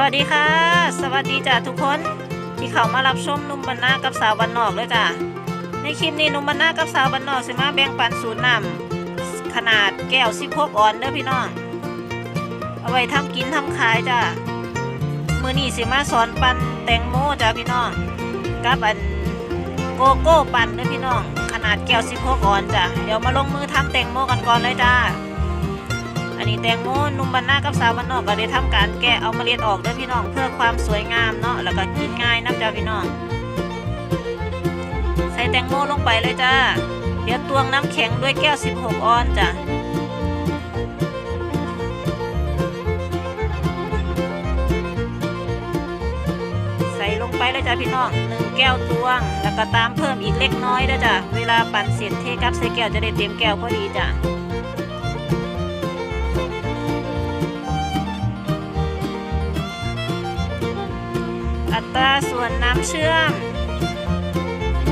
วัสดีค่ะ สวัสดีจ้ะทุกคนที่เขามารับชมนุ่มบรรณากับสาวบันนอกเลยจ้ะในคลิปนี้นุ่มบรรณากับสาวบันนอกสิมาแบ่งปันสูตรนำขนาดแก้ว16ออนเด้อพี่น้องเอาไว้ทำกินทำขายจ้ะมือนี้สิมาสอนปันแตงโมจ้ะพี่น้องกับอันโกโก้ปั่นเด้อพี่น้อง ขนาดแก้ว16ออนจ้ะเดี๋ยวมาลงมือทำแตงโมกันก่อนเลยจ้า อันนี้แตงโมนุ่มบรรณากับสาวบรรนอกก็ได้ทำการแกะเอาเมล็ดออกเด้วยพี่น้องเพื่อความสวยงามเนาะแล้วก็กินง่ายน้ำจ้าพี่น้อง ใส่แตงโมลงไปเลยจ้าเดี๋ยวตวงน้ำแข็งด้วยแก้ว 16 ออนจ้ะใส่ลงไปเลยจ้าพี่น้องหนึ่งแก้วตวง แล้วก็ตามเพิ่มอีกเล็กน้อยเด้อจ้ะเวลาปั่นเสร็จเทกับใส่แก้วจะได้เต็มแก้วพอดีจ้ะ ส่วนน้ำเชื่อม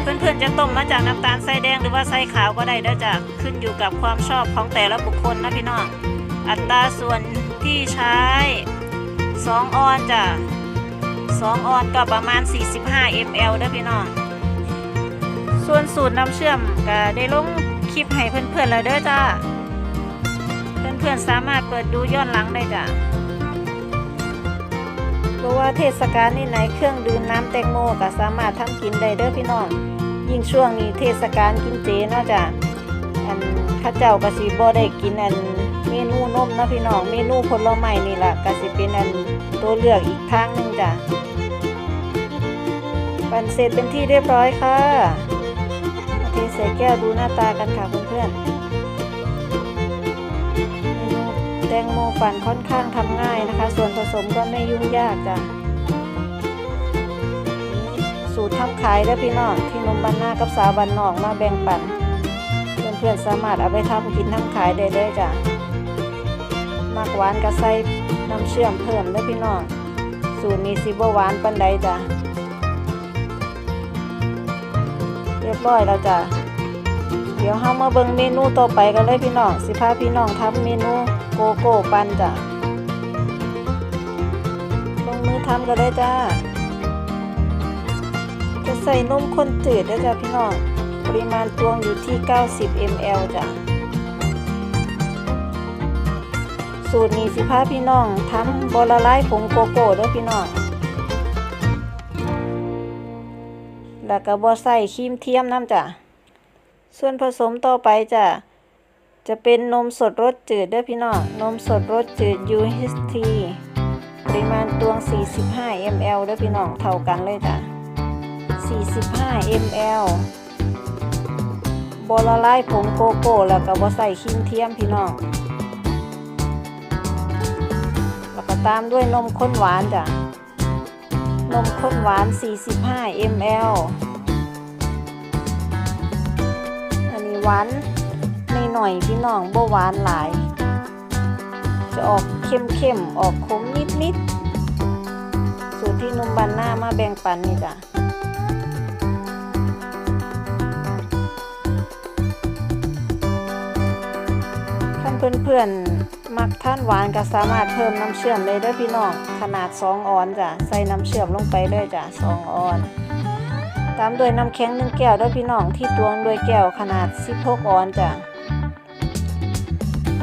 เพื่อนๆจะต้มมาจากน้ำตาลทรายแดงหรือว่าทรายขาวก็ได้เด้อจ้ะขึ้นอยู่กับความชอบของแต่ละบุคคลนะพี่น้อง อัตราส่วนที่ใช้2ออนจ้ะ2ออนก็ประมาณ 45 ml เด้อพี่น้อง ส่วนสูตรน้ำเชื่อมก็ได้ลงคลิปให้เพื่อนๆแล้วเด้อจ้าเพื่อนๆสามารถเปิดดูย้อนหลังได้จ้ะ ราะว่าเทศกาลนี่ไหนเครื่องดื่มน้ำแตงโมก็สามารถทำกินได้เด้อพี่น้อง ยิ่งช่วงนี้เทศกาลกินเจเนาะจ้ะอันข้าเจ้าก็สิบ่ได้กินอันเมนูนมนะพี่น้อง เมนูผลไม้นี่ล่ะก็สิเป็นอันตัวเลือกอีกทางหนึงจ้ะปั่นเสร็จเป็นที่เรียบร้อยค่ะมาเทใส่แก้วดูหน้าตากันค่ะเพื่อนๆ ตงโมปั่นค่อนข้างทำง่ายนะคะ ส่วนผสมก็ไม่ยุ่งยากจ้ะสูตรทำขายได้พี่น้องที่นมบันหน้ากับสาวบันนอกมาแบ่งปันเพื่อนๆสามารถเอาไปทำกินทำขายได้เลยจ้ะมากหวานก็ใส่น้ำเชื่อมเพิ่มได้พี่น้องสูตรนี้สิบหวานปันใดจ้ะเรียบร้อยแล้วจ้ะเดี๋ยวเรามาเบิ่งเมนูต่อไปกันเลยพี่น้องสิพาพี่น้องทำเมนู โกโก้ปั่นจ้ะลงมือทำกันเลยจ้า จะใส่นมข้นจืดด้วยจ้ะพี่น้อง ปริมาณตวงอยู่ที่ 90 ml จ้ะ สูตรนี้สิพาพี่น้องทำบอละลายผงโกโก้ด้วยพี่น้อง แล้วก็บอใส่ครีมเทียมน้ำจ้ะ ส่วนผสมต่อไปจ้ะ จะเป็นนมสดรสจืดเด้อพี่น้อง นมสดรสจืด UHT ปริมาณตวง 45 ml เด้อพี่น้อง เท่ากันเลยจ้ะ 45 ml บละลายผงโกโก้แล้วก็บใส่ครีมเทียมพี่น้อง แล้วก็ตามด้วยนมข้นหวานจ้ะ นมข้นหวาน 45 ml อันนี้หวาน หน่อยพี่น้องบ่หวานหลาย จะออกเข้มๆ ออกขมนิดๆ สูตรที่นุ่มบันหน้ามาแบ่งปันนี่จ้ะท่านเพื่อนๆ มักท่านหวานก็สามารถเพิ่มน้ำเชื่อมเลยเด้อพี่น้อง ขนาด 2 ออนจ้ะ ใส่น้ำเชื่อมลงไปเลยจ้ะ 2 ออนตามด้วยน้ำแข็งหนึ่งแก้วด้วยพี่น้องที่ตวงด้วยแก้วขนาด 16 ออนจ้ะ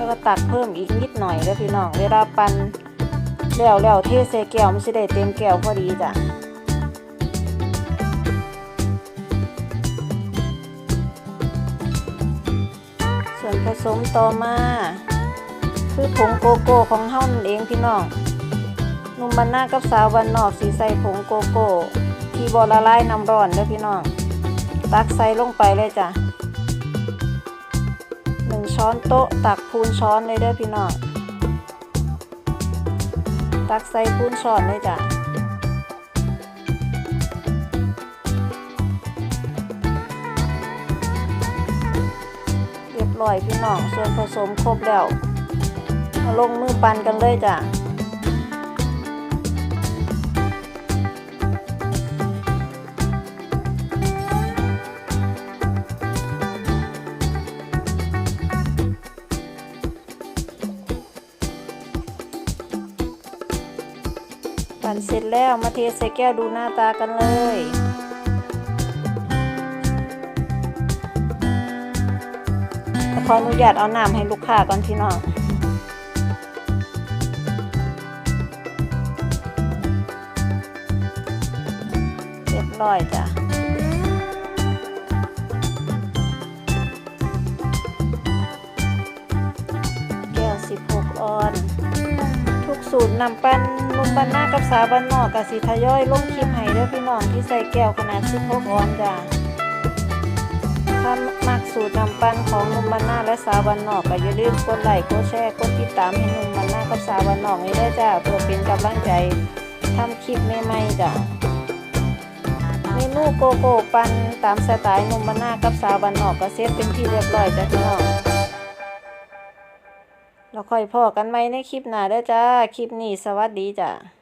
แล้วก็ตักเพิ่มอีกนิดหน่อยด้วยพี่น้องเวลาปั่นแล้วแล้วเทใส่แก้วมันจะได้เต็มแก้วพอดีจ้ะส่วนผสมต่อมา คือผงโกโก้ของเฮานั่นเองพี่น้องนุ่มบันหน้ากับสาวบันนอกสีใส่ผงโกโก้ ที่บอละลายน้ำร้อนเด้อพี่น้อง ตักใส่ลงไปเลยจ้ะ หนึ่งช้อนโต๊ะตักพูนช้อนเลยเด้อพี่น้องตักใส่พูนช้อนเลยจ้ะเรียบร้อยพี่น้องส่วนผสมครบแล้วมาลงมือปั่นกันเลยจ้ะ ปั่นเสร็จแล้วมาเทใส่แก้วดูหน้าตากันเลยขออนุญาตเอาน้ำให้ลูกค้าก่อนพี่น้องเรียบร้อยจ้ะแก้ว16ออน สูตรนำปั้นนุ่มบันหน้ากับสาบันนอกกับสีทยอยลงคลิปให้เด้อพี่น้องที่ใส่แก้วขนาด16ออนจ้ะถ้ามักสูตรนำปั้นของนุ่มบันหน้าและสาบันนอกก็อย่าลืมกดไลค์กดแชร์กดติดตามให้นุ่มบันหน้ากับสาบันนอกนี้ได้จ้ะเพื่อเป็นกำลังใจทำคลิปใหม่ๆจ้ะเมนูโกโก้ปั้นตามสไตล์นุ่มบ้านนากับสาบ้านนอกก็เซตเป็นที่เรียบร้อยจ้ะพี่น้อง เราค่อยพอกันไหมในคลิปหน้าเด้อจ้า คลิปนี้สวัสดีจ้ะ